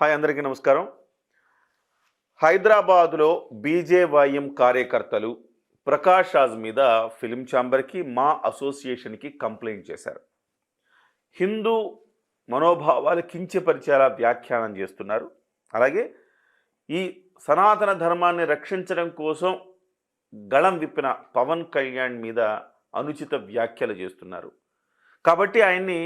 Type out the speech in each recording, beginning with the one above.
Hi అందరికీ నమస్కారం. హైదరాబాదులో బీజేవైఎం కార్యకర్తలు ప్రకాష్ రాజ్ మీద ఫిలిం ఛాంబర్కి మా అసోసియేషన్కి కంప్లైంట్ చేశారు. హిందూ మనోభావాలు కించపరిచేలా వ్యాఖ్యానం చేస్తున్నారు. అలాగే ఈ సనాతన ధర్మాన్ని రక్షించడం కోసం గళం విప్పిన పవన్ కళ్యాణ్ మీద అనుచిత వ్యాఖ్యలు చేస్తున్నారు. కాబట్టి ఆయన్ని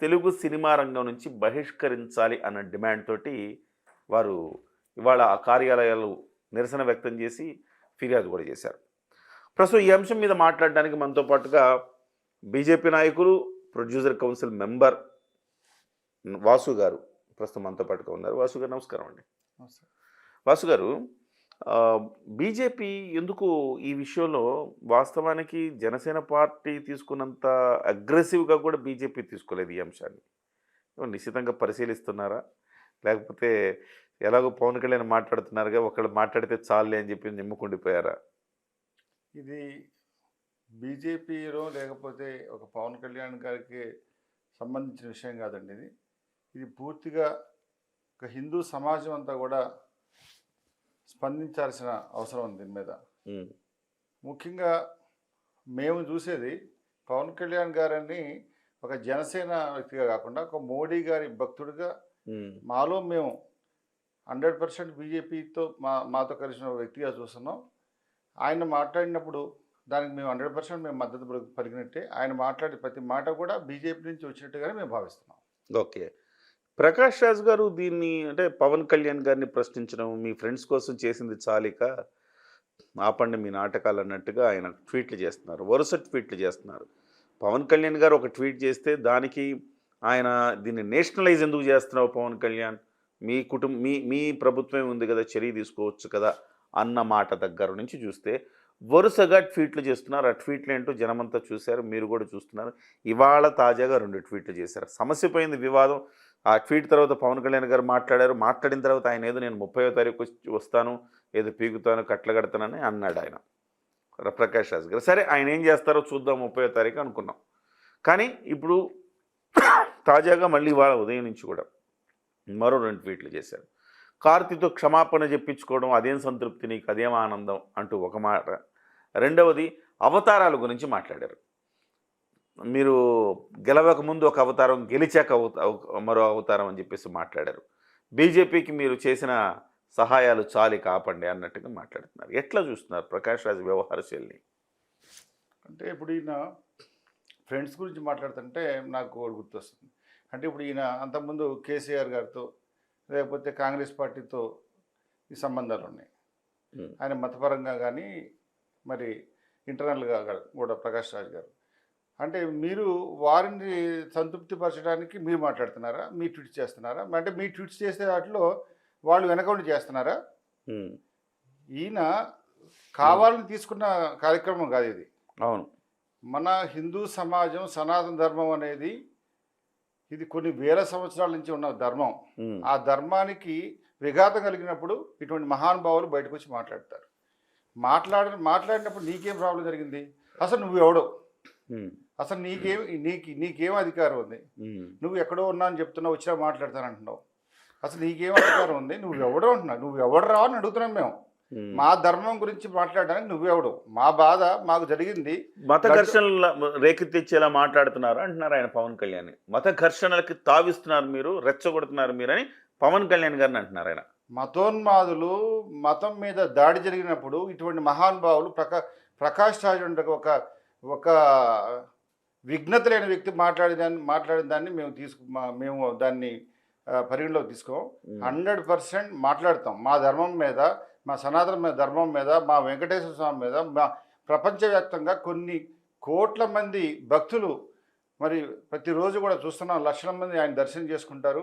తెలుగు సినిమా రంగం నుంచి బహిష్కరించాలి అన్న డిమాండ్ తోటి వారు ఇవాళ ఆ కార్యాలయాలు నిరసన వ్యక్తం చేసి ఫిర్యాదు కూడా చేశారు. ప్రస్తుతం ఈ అంశం మీద మాట్లాడడానికి మనతో పాటుగా బీజేపీ నాయకులు ప్రొడ్యూసర్ కౌన్సిల్ మెంబర్ వాసు గారు ప్రస్తుతం మనతో పాటుగా ఉన్నారు. వాసు గారు నమస్కారం అండి. వాసు గారు బీజేపీ ఎందుకు ఈ విషయంలో వాస్తవానికి జనసేన పార్టీ తీసుకున్నంత అగ్రెసివ్గా కూడా బీజేపీ తీసుకోలేదు ఈ అంశాన్ని. నిశ్చితంగా పరిశీలిస్తున్నారా? లేకపోతే ఎలాగో పవన్ కళ్యాణ్ మాట్లాడుతున్నారుగా ఒకళ్ళు మాట్లాడితే చాలే అని చెప్పి నిమ్ముకుండిపోయారా? ఇది బీజేపీలో లేకపోతే ఒక పవన్ కళ్యాణ్ గారికి సంబంధించిన విషయం కాదండి ఇది. ఇది పూర్తిగా ఒక హిందూ సమాజం అంతా కూడా స్పందించాల్సిన అవసరం ఉంది దీని మీద. ముఖ్యంగా మేము చూసేది పవన్ కళ్యాణ్ గారని ఒక జనసేన వ్యక్తిగా కాకుండా ఒక మోడీ గారి భక్తుడిగా మాలో మేము హండ్రెడ్ పర్సెంట్ బీజేపీతో మా మాతో కలిసిన వ్యక్తిగా చూస్తున్నాం. ఆయన మాట్లాడినప్పుడు దానికి మేము హండ్రెడ్ పర్సెంట్ మేము మద్దతు పలి- పలికినట్టే ఆయన మాట్లాడే ప్రతి మాట కూడా బీజేపీ నుంచి వచ్చినట్టుగానే మేము భావిస్తున్నాం. ఓకే. ప్రకాష్ రాజ్ గారు దీన్ని అంటే పవన్ కళ్యాణ్ గారిని ప్రశ్నించడం మీ ఫ్రెండ్స్ కోసం చేసింది చాలిక ఆపండి మీ నాటకాలు అన్నట్టుగా ఆయన ట్వీట్లు చేస్తున్నారు వరుస ట్వీట్లు చేస్తున్నారు. పవన్ కళ్యాణ్ గారు ఒక ట్వీట్ చేస్తే దానికి ఆయన దీన్ని నేషనలైజ్ ఎందుకు చేస్తున్నావు పవన్ కళ్యాణ్? మీ కుటుంబ మీ మీ ప్రభుత్వమే ఉంది కదా చర్య తీసుకోవచ్చు కదా అన్న మాట దగ్గర నుంచి చూస్తే వరుసగా ట్వీట్లు చేస్తున్నారు. ఆ ట్వీట్లు ఏంటో జనమంతా చూశారు మీరు కూడా చూస్తున్నారు. ఇవాళ తాజాగా రెండు ట్వీట్లు చేశారు. సమస్య పోయింది వివాదం. ఆ ట్వీట్ తర్వాత పవన్ కళ్యాణ్ గారు మాట్లాడారు. మాట్లాడిన తర్వాత ఆయన ఏదో నేను ముప్పైవ తారీఖు వస్తాను ఏదో పీకుతాను కట్ల కడతానని అన్నాడు ఆయన. ప్రకాష్ రాజ్ గారు. సరే ఆయన ఏం చేస్తారో చూద్దాం ముప్పైవ తారీఖు అనుకున్నాం. కానీ ఇప్పుడు తాజాగా మళ్ళీ ఇవాళ ఉదయం నుంచి కూడా మరో రెండు ట్వీట్లు చేశారు. కార్తీతో క్షమాపణ చెప్పించుకోవడం అదేం సంతృప్తి నీకు అదేం ఆనందం అంటూ ఒక మాట. రెండవది అవతారాల గురించి మాట్లాడారు. మీరు గెలవక ముందు ఒక అవతారం గెలిచాక మరో అవతారం అని చెప్పేసి మాట్లాడారు. బీజేపీకి మీరు చేసిన సహాయాలు చాలి కాపండి అన్నట్టుగా మాట్లాడుతున్నారు. ఎట్లా చూస్తున్నారు ప్రకాష్ రాజ్ వ్యవహార శైలిని? అంటే ఇప్పుడు ఈయన ఫ్రెండ్స్ గురించి మాట్లాడుతుంటే నాకు గుర్తొస్తుంది. అంటే ఇప్పుడు ఈయన అంతకుముందు కేసీఆర్ గారితో లేకపోతే కాంగ్రెస్ పార్టీతో ఈ సంబంధాలు ఉన్నాయి. ఆయన మతపరంగా కానీ మరి ఇంటర్నల్గా కూడా ప్రకాష్ రాజ్ గారు. అంటే మీరు వారిని సంతృప్తిపరచడానికి మీరు మాట్లాడుతున్నారా? మీ ట్వీట్స్ చేస్తున్నారా? అంటే మీ ట్వీట్స్ చేసే వాటిలో వాళ్ళు వెనకౌండి చేస్తున్నారా? ఈయన కావాలని తీసుకున్న కార్యక్రమం కాదు ఇది. అవును. మన హిందూ సమాజం సనాతన ధర్మం అనేది ఇది కొన్ని వేల సంవత్సరాల నుంచి ఉన్న ధర్మం. ఆ ధర్మానికి విఘాతం కలిగినప్పుడు ఇటువంటి మహానుభావులు బయటకు వచ్చి మాట్లాడతారు. మాట్లాడ మాట్లాడినప్పుడు నీకేం ప్రాబ్లం జరిగింది? అసలు నువ్వు ఎవడో అసలు నీకేం నీకు నీకేం అధికారం ఉంది? నువ్వు ఎక్కడో ఉన్నా అని చెప్తున్నావు వచ్చినా మాట్లాడతానంటున్నావు. అసలు నీకేం అధికారం ఉంది? నువ్వు ఎవడో అంటున్నావు నువ్వు ఎవడరా అని అడుగుతున్నాం మేము. మా ధర్మం గురించి మాట్లాడడానికి నువ్వెవడు మా బాధ మాకు జరిగింది. మత ఘర్షణల రేకెత్తిచ్చేలా మాట్లాడుతున్నారు అంటున్నారు ఆయన పవన్ కళ్యాణ్. మత ఘర్షణలకి తావిస్తున్నారు మీరు రెచ్చగొడుతున్నారు మీరని పవన్ కళ్యాణ్ గారిని అంటున్నారు ఆయన. మతోన్మాదులు మతం మీద దాడి జరిగినప్పుడు ఇటువంటి మహానుభావులు ప్రకా ప్రకాష్ రాజ్ ఒక ఒక విఘ్నత లేని వ్యక్తి మాట్లాడిన దాన్ని మాట్లాడిన దాన్ని మేము తీసుకు మేము దాన్ని ఆ, పరిగణలోకి తీసుకోం. హండ్రెడ్ పర్సెంట్ మాట్లాడతాం. మా ధర్మం మీద మా సనాతన ధర్మం మీద మా వెంకటేశ్వర స్వామి మీద మా ప్రపంచవ్యాప్తంగా కొన్ని కోట్ల మంది భక్తులు మరి ప్రతిరోజు కూడా చూస్తున్నాం. లక్షల మంది ఆయన దర్శనం చేసుకుంటారు.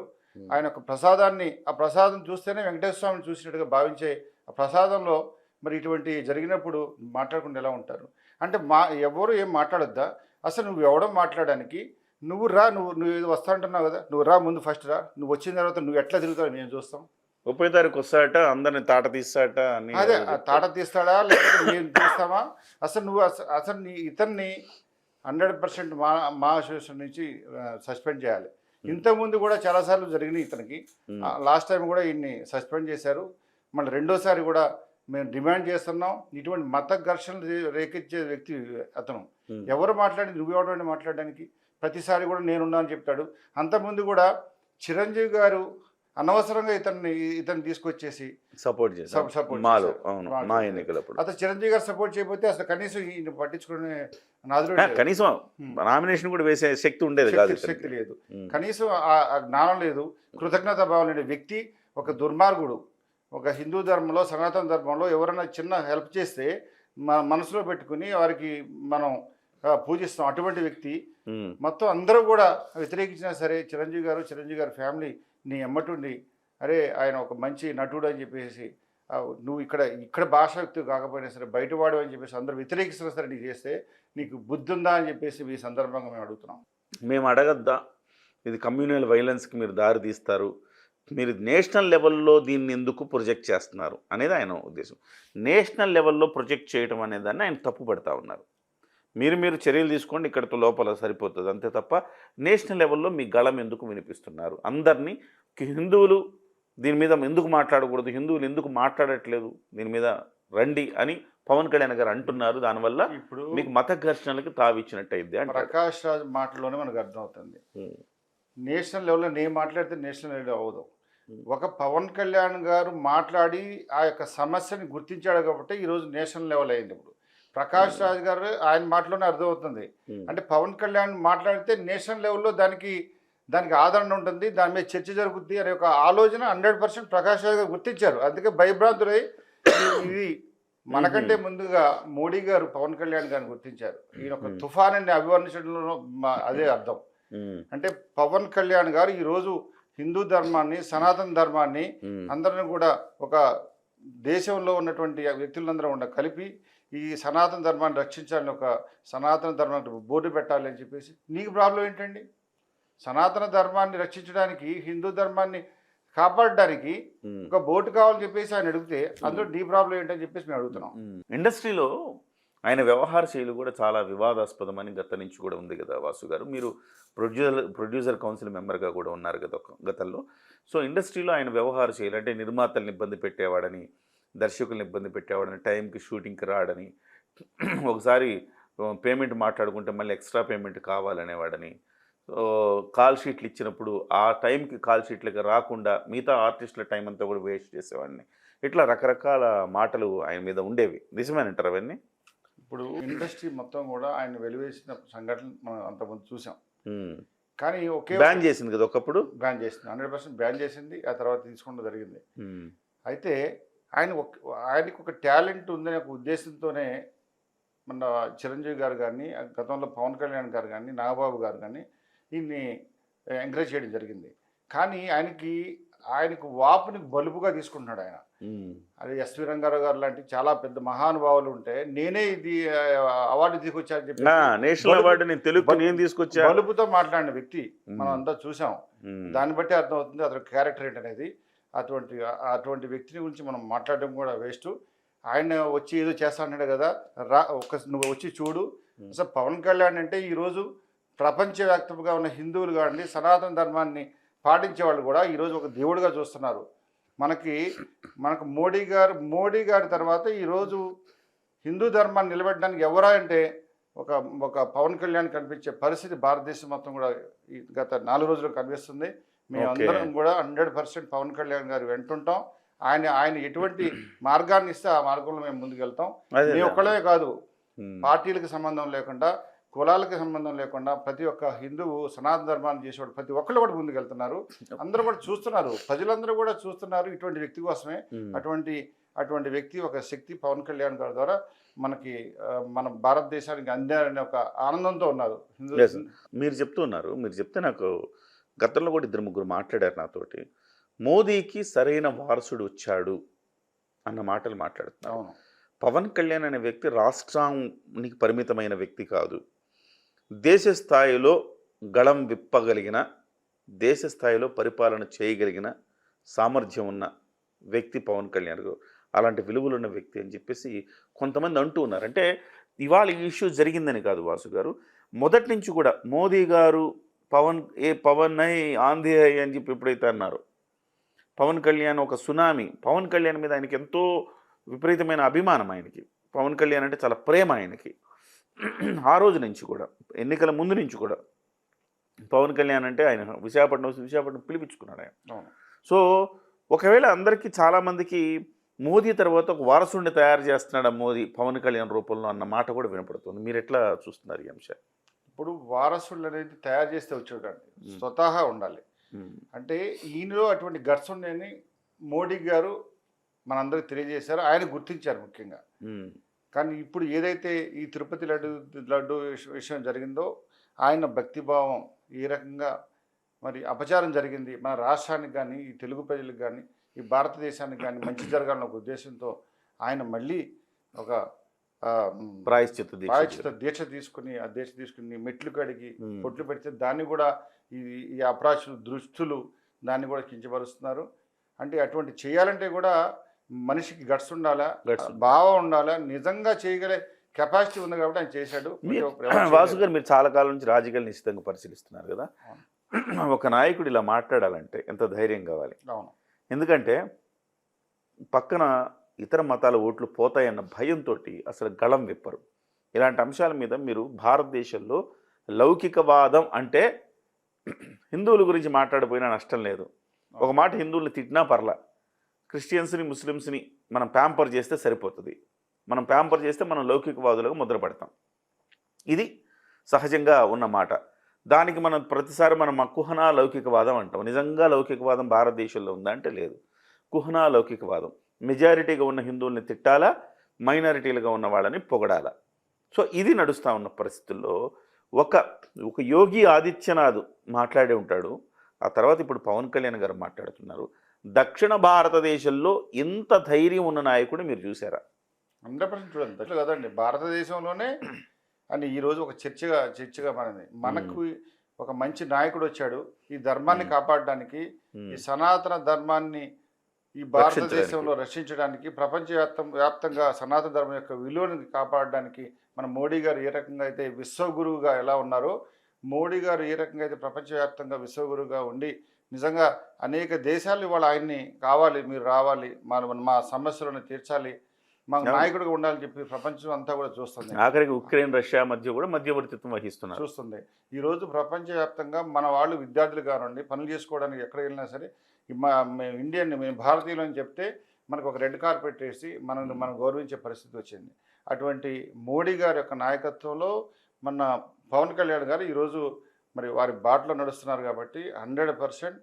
ఆయన ఒక ప్రసాదాన్ని ఆ ప్రసాదం చూస్తేనే వెంకటేశ్వర స్వామిని చూసినట్టుగా భావించే ఆ ప్రసాదంలో మరి ఇటువంటి జరిగినప్పుడు మాట్లాడకుండా ఎలా ఉంటారు? అంటే మా ఎవరు ఏం మాట్లాడొద్దా? అసలు నువ్వు ఎవడో మాట్లాడడానికి నువ్వు రా నువ్వు నువ్వు ఏదో వస్తా అంటున్నావు కదా నువ్వు రా ముందు ఫస్ట్ రా నువ్వు వచ్చిన తర్వాత నువ్వు ఎట్లా తిరుగుతావు మేము చూస్తాం. ముప్పై తారీఖు వస్తాట అందరిని తాట తీస్తాట అని అదే. తాట తీస్తాడా లేకపోతే మేము తీస్తామా? అసలు నువ్వు అస- అసలు నీ ఇతన్ని హండ్రెడ్ పర్సెంట్ మా మా అసోసియేషన్ నుంచి సస్పెండ్ చేయాలి. ఇంతకుముందు కూడా చాలాసార్లు జరిగినాయి ఇతనికి. లాస్ట్ టైం కూడా ఈయన్ని సస్పెండ్ చేశారు. మళ్ళీ రెండోసారి కూడా మేము డిమాండ్ చేస్తున్నాం. ఇటువంటి మత ఘర్షణలు రే- రేకెత్తే వ్యక్తి అతను. ఎవరు మాట్లాడి నువ్వెవడండి మాట్లాడడానికి ప్రతిసారి కూడా నేనున్నా అని చెప్తాడు. అంతకుముందు కూడా చిరంజీవి గారు అనవసరంగా ఇతన్ని ఇతన్ని తీసుకొచ్చేసి సపోర్ట్ చేశారు. ఎన్నికలప్పుడు. అతను చిరంజీవి గారు సపోర్ట్ చేయకపోతే అసలు కనీసం ఈయన పట్టించుకునే కనీసం నామినేషన్ కూడా వేసే శక్తి ఉండేది కాదు శక్తి-. లేదు. కనీసం ఆ జ్ఞానం లేదు. కృతజ్ఞత భావం లేని వ్యక్తి ఒక దుర్మార్గుడు. ఒక హిందూ ధర్మంలో సనాతన ధర్మంలో ఎవరైనా చిన్న హెల్ప్ చేస్తే మన మనసులో పెట్టుకుని వారికి మనం పూజిస్తాం. అటువంటి వ్యక్తి మొత్తం అందరూ కూడా వ్యతిరేకించినా సరే చిరంజీవి గారు చిరంజీవి గారి ఫ్యామిలీ నీ ఎమ్మటుండి అరే ఆయన ఒక మంచి నటుడు అని చెప్పేసి నువ్వు ఇక్కడ ఇక్కడ భాష వ్యక్తి కాకపోయినా సరే బయటవాడు అని చెప్పేసి అందరూ వ్యతిరేకిస్తున్నా సరే నీకు చేస్తే నీకు బుద్ధి ఉందా అని చెప్పేసి ఈ సందర్భంగా మేము అడుగుతున్నాం. మేము అడగద్దా? ఇది కమ్యూనల్ వైలెన్స్కి మీరు దారి తీస్తారు. మీరు నేషనల్ లెవెల్లో దీన్ని ఎందుకు ప్రొజెక్ట్ చేస్తున్నారు అనేది ఆయన ఉద్దేశం. నేషనల్ లెవెల్లో ప్రొజెక్ట్ చేయడం అనేదాన్ని ఆయన తప్పు పడతా ఉన్నారు. మీరు మీరు చర్యలు తీసుకోండి ఇక్కడితో లోపల సరిపోతుంది. అంతే తప్ప నేషనల్ లెవెల్లో మీ గళం ఎందుకు వినిపిస్తున్నారు? అందరినీ హిందువులు దీని మీద ఎందుకు మాట్లాడకూడదు? హిందువులు ఎందుకు మాట్లాడట్లేదు? దీని మీద రండి అని పవన్ కళ్యాణ్ గారు అంటున్నారు. దానివల్ల ఇప్పుడు మీకు మత ఘర్షణలకు తావిచ్చినట్టు అయింది అంటారు. ప్రకాష్ రాజ్ మాటలోనే మనకు అర్థమవుతుంది. నేషనల్ లెవెల్లో నేను మాట్లాడితే నేషనల్ లెవెల్లో అవ్వదు. ఒక పవన్ కళ్యాణ్ గారు మాట్లాడి ఆ యొక్క సమస్యని గుర్తించాడు కాబట్టి ఈరోజు నేషనల్ లెవెల్ అయింది ఇప్పుడు. ప్రకాష్ రాజ్ గారు ఆయన మాటలోనే అర్థమవుతుంది. అంటే పవన్ కళ్యాణ్ మాట్లాడితే నేషనల్ లెవెల్లో దానికి దానికి ఆదరణ ఉంటుంది దాని మీద చర్చ జరుగుద్ది అనే ఒక ఆలోచన హండ్రెడ్ పర్సెంట్ ప్రకాష్ రాజ్ గారు గుర్తించారు. అందుకే భయభ్రాంతులై ఇది- మనకంటే ముందుగా మోడీ గారు పవన్ కళ్యాణ్ గారిని గుర్తించారు. ఈయన ఒక. తుఫాన్ అని అభివర్ణించడంలో మా- అదే అర్థం. అంటే పవన్ కళ్యాణ్ గారు ఈరోజు హిందూ ధర్మాన్ని సనాతన ధర్మాన్ని. అందరిని కూడా ఒక దేశంలో ఉన్నటువంటి వ్యక్తులందరూ ఉండ కలిపి ఈ సనాతన ధర్మాన్ని రక్షించాలని ఒక సనాతన ధర్మానికి బోర్డు పెట్టాలి అని చెప్పేసి నీకు ప్రాబ్లం ఏంటండి సనాతన ధర్మాన్ని రక్షించడానికి హిందూ ధర్మాన్ని కాపాడడానికి. ఒక బోర్డు కావాలని చెప్పేసి ఆయన అడిగితే అందులో నీ ప్రాబ్లం ఏంటని చెప్పేసి మేము అడుగుతున్నాం. ఇండస్ట్రీలో ఆయన వ్యవహార శైలి కూడా చాలా వివాదాస్పదమని గత నుంచి కూడా ఉంది కదా వాసు గారు. మీరు ప్రొడ్యూసర్ ప్రొడ్యూసర్ కౌన్సిల్ మెంబర్గా కూడా ఉన్నారు గత గతంలో. సో ఇండస్ట్రీలో ఆయన వ్యవహార శైలి అంటే నిర్మాతల్ని ఇబ్బంది పెట్టేవాడని దర్శకుల్ని ఇబ్బంది పెట్టేవాడని టైంకి షూటింగ్కి రాడని ఒకసారి పేమెంట్ మాట్లాడుకుంటే మళ్ళీ ఎక్స్ట్రా పేమెంట్ కావాలనేవాడని. కాల్ షీట్లు ఇచ్చినప్పుడు ఆ టైంకి కాల్ షీట్లకి రాకుండా మిగతా ఆర్టిస్టుల టైం అంతా కూడా వేస్ట్ చేసేవాడిని. ఇట్లా రకరకాల మాటలు ఆయన మీద ఉండేవి. నిజమేనంటారు అవన్నీ? ఇప్పుడు ఇండస్ట్రీ మొత్తం కూడా ఆయన వెలివేసిన సంఘటనలు మనం అంతకుముందు చూసాం. కానీ ఒకే బ్యాన్ చేసింది కదా ఒకప్పుడు బ్యాన్ చేసింది హండ్రెడ్ పర్సెంట్ బ్యాన్ చేసింది ఆ తర్వాత తీసుకోవడం జరిగింది. అయితే ఆయన ఒక ఆయనకు ఒక టాలెంట్ ఉందనే ఒక ఉద్దేశంతోనే మన చిరంజీవి గారు కానీ గతంలో పవన్ కళ్యాణ్ గారు కానీ నాగబాబు గారు కానీ ఈయన్ని ఎంకరేజ్ చేయడం జరిగింది కానీ ఆయనకి ఆయనకు వాపుని బలుపుగా తీసుకుంటున్నాడు ఆయన. అది ఎస్వి రంగారావు గారు లాంటి చాలా పెద్ద మహానుభావులు ఉంటే నేనే ఇది అవార్డు తీసుకొచ్చానని చెప్పి నేషనల్ అవార్డు నేను తెలుగు నేను తీసుకొచ్చా బలుపుతో మాట్లాడిన వ్యక్తి. మనం అంతా చూసాం. దాన్ని బట్టి అర్థమవుతుంది అతని క్యారెక్టర్ ఏంటనేది అటువంటి అటువంటి వ్యక్తిని గురించి మనం మాట్లాడడం కూడా వేస్ట్. ఆయన వచ్చి ఏదో చేస్తా అన్నాడు కదా రా ఒక నువ్వు వచ్చి చూడు. అసలు పవన్ కళ్యాణ్ అంటే ఈరోజు ప్రపంచవ్యాప్తంగా ఉన్న హిందువులు కానీ సనాతన ధర్మాన్ని పాటించే వాళ్ళు కూడా ఈరోజు ఒక దేవుడిగా చూస్తున్నారు. మనకి మనకు మోడీ గారు మోడీ గారి తర్వాత ఈరోజు హిందూ ధర్మాన్ని నిలబెట్టడానికి ఎవరా అంటే ఒక ఒక పవన్ కళ్యాణ్ కనిపించే పరిస్థితి భారతదేశం మొత్తం కూడా గత నాలుగు రోజులు కనిపిస్తుంది. మేము Okay. అందరం కూడా హండ్రెడ్ పర్సెంట్ పవన్ కళ్యాణ్ గారు వెంటుంటాం ఆయన ఆయన ఎటువంటి మార్గాన్ని ఇస్తే ఆ మార్గంలో మేము ముందుకెళ్తాం. మేము ఒక్కళ్ళే కాదు. పార్టీలకు సంబంధం లేకుండా కులాలకు సంబంధం లేకుండా ప్రతి ఒక్క హిందువు సనాతన ధర్మాన్ని చేసేవాడు ప్రతి ఒక్కళ్ళు కూడా ముందుకెళ్తున్నారు. అందరూ కూడా చూస్తున్నారు. ప్రజలందరూ కూడా చూస్తున్నారు ఇటువంటి వ్యక్తి కోసమే. అటువంటి అటువంటి వ్యక్తి ఒక శక్తి పవన్ కళ్యాణ్ గారి ద్వారా మనకి మన భారతదేశానికి అందారనే ఒక ఆనందంతో ఉన్నారు. మీరు చెప్తున్నారు మీరు చెప్తే నాకు గతంలో కూడా ఇద్దరు ముగ్గురు మాట్లాడారు నాతోటి. మోదీకి సరైన వారసుడు వచ్చాడు అన్న మాటలు మాట్లాడుతున్నారు. అవును. పవన్ కళ్యాణ్ అనే వ్యక్తి రాష్ట్రానికి పరిమితమైన వ్యక్తి కాదు. దేశ స్థాయిలో గళం విప్పగలిగిన దేశ స్థాయిలో పరిపాలన చేయగలిగిన సామర్థ్యం ఉన్న వ్యక్తి పవన్ కళ్యాణ్ గారు. అలాంటి విలువలు ఉన్న వ్యక్తి అని చెప్పేసి కొంతమంది అంటూ ఉన్నారు. అంటే ఇవాళ ఈ ఇష్యూ జరిగిందని కాదు వాసు గారు. మొదటి నుంచి కూడా మోదీ గారు పవన్ ఏ పవన్ అయి ఆంధీ హై అని చెప్పి ఎప్పుడైతే అన్నారు పవన్ కళ్యాణ్ ఒక సునామీ. పవన్ కళ్యాణ్ మీద ఆయనకి ఎంతో విపరీతమైన అభిమానం ఆయనకి. పవన్ కళ్యాణ్ అంటే చాలా ప్రేమ ఆయనకి. ఆ రోజు నుంచి కూడా ఎన్నికల ముందు నుంచి కూడా పవన్ కళ్యాణ్ అంటే ఆయన విశాఖపట్నం విశాఖపట్నం పిలిపించుకున్నాడు ఆయన. సో ఒకవేళ అందరికీ చాలామందికి మోదీ తర్వాత ఒక వారసుడిని తయారు చేస్తున్నాడు మోదీ పవన్ కళ్యాణ్ రూపంలో అన్న మాట కూడా వినపడుతుంది. మీరు ఎట్లా చూస్తున్నారు ఈ అంశాన్ని? ఇప్పుడు వారసులు అనేది తయారు చేస్తే వచ్చేటండి. స్వతహా ఉండాలి. అంటే ఈయనలో అటువంటి గట్స్ ఉన్నాయని మోడీ గారు మనందరికి తెలియజేశారు. ఆయన గుర్తించారు ముఖ్యంగా. కానీ ఇప్పుడు ఏదైతే ఈ తిరుపతి లడ్డు లడ్డు విష- విషయం జరిగిందో ఆయన భక్తిభావం ఏ రకంగా మరి అపచారం జరిగింది. మన రాష్ట్రానికి కానీ ఈ తెలుగు ప్రజలకు కానీ ఈ భారతదేశానికి కానీ మంచి జరగాలన్న ఒక ఉద్దేశంతో ఆయన మళ్ళీ ఒక మ్, ప్రాయశ్చిత్త దీక్ష తీసుకుని ఆ దీక్ష తీసుకుని మెట్లు కడిగి పొట్లు పెడితే దాన్ని కూడా ఈ ఈ అపరాచులు దృష్టులు దాన్ని కూడా కించపరుస్తున్నారు. అంటే అటువంటి చేయాలంటే కూడా మనిషికి గట్స్ ఉండాలా. భావం ఉండాలా. నిజంగా చేయగలే కెపాసిటీ ఉంది కాబట్టి ఆయన చేశాడు. వాసు గారు మీరు చాలా కాలం నుంచి రాజకీయాలు నిశ్చితంగా పరిశీలిస్తున్నారు కదా? ఒక నాయకుడు ఇలా మాట్లాడాలంటే ఎంత ధైర్యం కావాలి? అవును. ఎందుకంటే పక్కన ఇతర మతాల ఓట్లు పోతాయన్న భయంతో అసలు గళం విప్పరు. ఇలాంటి అంశాల మీద మీరు భారతదేశంలో లౌకికవాదం అంటే హిందువుల గురించి మాట్లాడిపోయినా నష్టం లేదు. ఒక మాట హిందువుల్ని తిట్టినా పర్లా. క్రిస్టియన్స్ని ముస్లిమ్స్ని మనం ప్యాంపర్ చేస్తే సరిపోతుంది. మనం ప్యాంపర్ చేస్తే మనం లౌకికవాదులుగా ముద్రపడతాం ఇది సహజంగా ఉన్న మాట. దానికి మనం ప్రతిసారి మనం ఆ కుహనా లౌకికవాదం అంటాం. నిజంగా లౌకికవాదం భారతదేశంలో ఉందా అంటే లేదు. కుహనా లౌకికవాదం. మెజారిటీగా ఉన్న హిందువుల్ని తిట్టాలా? మైనారిటీలుగా ఉన్న వాళ్ళని పొగడాలా? సో ఇది నడుస్తూ ఉన్న పరిస్థితుల్లో ఒక ఒక యోగి ఆదిత్యనాథ్ మాట్లాడే ఉంటాడు. ఆ తర్వాత ఇప్పుడు పవన్ కళ్యాణ్ గారు మాట్లాడుతున్నారు. దక్షిణ భారతదేశంలో ఇంత ధైర్యం ఉన్న నాయకుడు మీరు చూసారా హండ్రెడ్ పర్సెంట్ చూడండి. అట్లా కదండి భారతదేశంలోనే అని ఈరోజు ఒక చర్చగా చర్చగా మారింది. మనకు ఒక మంచి నాయకుడు వచ్చాడు. ఈ ధర్మాన్ని. కాపాడడానికి ఈ సనాతన ధర్మాన్ని ఈ భారతదేశంలో రక్షించడానికి ప్రపంచవ్యాప్తం వ్యాప్తంగా సనాతన ధర్మం యొక్క విలువని కాపాడడానికి మన మోడీ గారు ఏ రకంగా అయితే విశ్వగురువుగా ఎలా ఉన్నారో మోడీ గారు ఏ రకంగా అయితే ప్రపంచవ్యాప్తంగా విశ్వగురువుగా ఉండి నిజంగా అనేక దేశాలు ఇవాళ ఆయన్ని కావాలి మీరు రావాలి మన మా సమస్యలను తీర్చాలి మా. నాయకుడిగా ఉండాలని చెప్పి ప్రపంచం అంతా కూడా చూస్తుంది. ఆఖరికి ఉక్రెయిన్ రష్యా మధ్య కూడా మధ్యవర్తిత్వం వహిస్తున్నారు. చూస్తుంది. ఈరోజు ప్రపంచవ్యాప్తంగా మన వాళ్ళు విద్యార్థులు కానివ్వండి పనులు చేసుకోవడానికి ఎక్కడ వెళ్ళినా సరే మా మేము ఇండియన్ మేము భారతీయులు అని చెప్తే మనకు ఒక రెడ్ కార్పెట్ వేసి మనల్ని మనం గౌరవించే పరిస్థితి వచ్చింది. అటువంటి మోడీ గారి యొక్క నాయకత్వంలో మన పవన్ కళ్యాణ్ గారు ఈరోజు మరి వారి బాటలో నడుస్తున్నారు కాబట్టి హండ్రెడ్ పర్సెంట్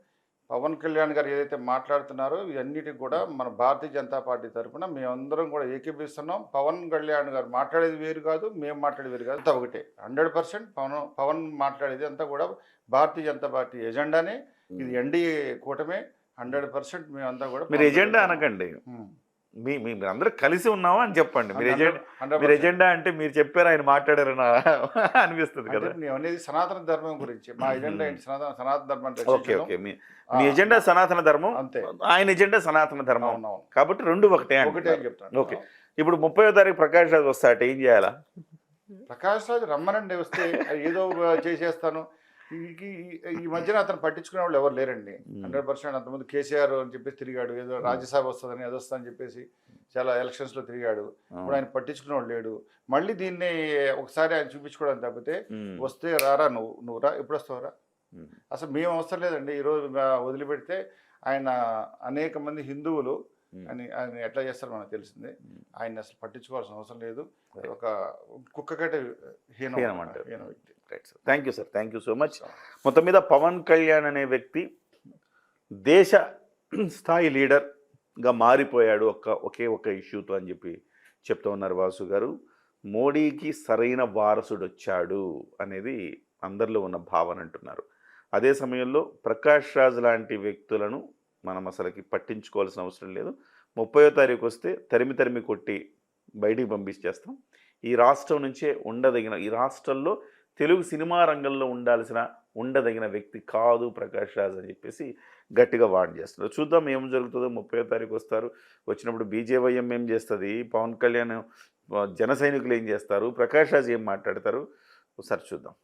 పవన్ కళ్యాణ్ గారు ఏదైతే మాట్లాడుతున్నారో ఇవన్నిటికి కూడా మన భారతీయ జనతా పార్టీ తరఫున మేమందరం కూడా ఏకీపిస్తున్నాం పవన్ కళ్యాణ్ గారు మాట్లాడేది వేరు కాదు మేము మాట్లాడేది వేరు కాదు. అంతా ఒకటే. హండ్రెడ్ పర్సెంట్ పవన్ పవన్ మాట్లాడేది అంతా కూడా భారతీయ జనతా పార్టీ ఎజెండానే. ఇది ఎన్డీఏ కూటమే. హండ్రెడ్ పర్సెంట్ మేమంతా కూడా మీరు ఎజెండా అనకండి. ఉమ్. మీ మీ- మీరు అందరూ కలిసి ఉన్నావా అని చెప్పండి. మీరు ఎజెండా 100% మీరు ఎజెండా అంటే మీరు చెప్పారు ఆయన మాట్లాడారని అనిపిస్తుంది అంటే కదా అనేది సనాతన ధర్మం గురించి. మా ఎజెండా ఏంటి? సనాతన సనాతన ధర్మాన్ని ఓకే రక్షించడం. ఓకే. మీ మీ ఎజెండా సనాతన ధర్మం అంతే. ఆయన ఎజెండా సనాతన ధర్మం. కాబట్టి రెండు ఒకటే ఒకటే చెప్తాను. ఓకే. ఇప్పుడు ముప్పై తారీఖు ప్రకాష్ రాజ్ వస్తాట ఏం చేయాలా? ప్రకాష్ రాజ్ రమ్మనండి వస్తే ఏదో చేసేస్తాను. ఈ- మధ్యన అతను పట్టించుకునే వాళ్ళు ఎవరు లేరండి. హండ్రెడ్ పర్సెంట్ అంతకుముందు కేసీఆర్ అని చెప్పేసి తిరిగాడు ఏదో రాజ్యసభ వస్తుందని అది వస్తుందని చెప్పేసి చాలా ఎలక్షన్స్లో తిరిగాడు ఇప్పుడు ఆయన పట్టించుకునే వాళ్ళు లేడు మళ్ళీ దీన్ని ఒకసారి ఆయన చూపించుకోవడానికి తప్పితే. వస్తే రారా నువ్వు నువ్వు రా ఎప్పుడు వస్తావురా. అసలు మేము అవసరం లేదండి ఈరోజు వదిలిపెడితే ఆయన అనేక మంది హిందువులు. అని ఆయన ఎట్లా చేస్తారో మనకు తెలిసిందే. ఆయన అసలు పట్టించుకోవాల్సిన అవసరం లేదు. ఒక కుక్క కంటే హీనం. హీనం వ్యక్తి right sir. Thank you sir thank you so much మొత్తం మీద పవన్ కళ్యాణ్ అనే వ్యక్తి దేశ స్థాయి లీడర్గా మారిపోయాడు ఒక్క ఒకే ఒక ఇష్యూతో అని చెప్పి చెప్తూ ఉన్నారు వాసు గారు. మోడీకి సరైన వారసుడు వచ్చాడు అనేది అందరిలో ఉన్న భావన అంటున్నారు. అదే సమయంలో ప్రకాష్ రాజ్ లాంటి వ్యక్తులను మనం అసలుకి పట్టించుకోవాల్సిన అవసరం లేదు. ముప్పయో తారీఖు వస్తే తరిమి తరిమి కొట్టి బయటికి పంపించేస్తాం. ఈ రాష్ట్రం నుంచే ఉండదగిన ఈ రాష్ట్రంలో తెలుగు సినిమా రంగంలో ఉండాల్సిన ఉండదగిన వ్యక్తి కాదు ప్రకాష్ రాజ్ అని చెప్పేసి గట్టిగా వార్న్ చేస్తున్నారు. చూద్దాం ఏం జరుగుతుందో. ముప్పై తారీఖు వస్తారు. వచ్చినప్పుడు బీజేవైఎం ఏం చేస్తుంది? పవన్ కళ్యాణ్ జన సైనికులు ఏం చేస్తారు? ప్రకాష్ రాజ్ ఏం మాట్లాడతారు? ఒకసారి చూద్దాం.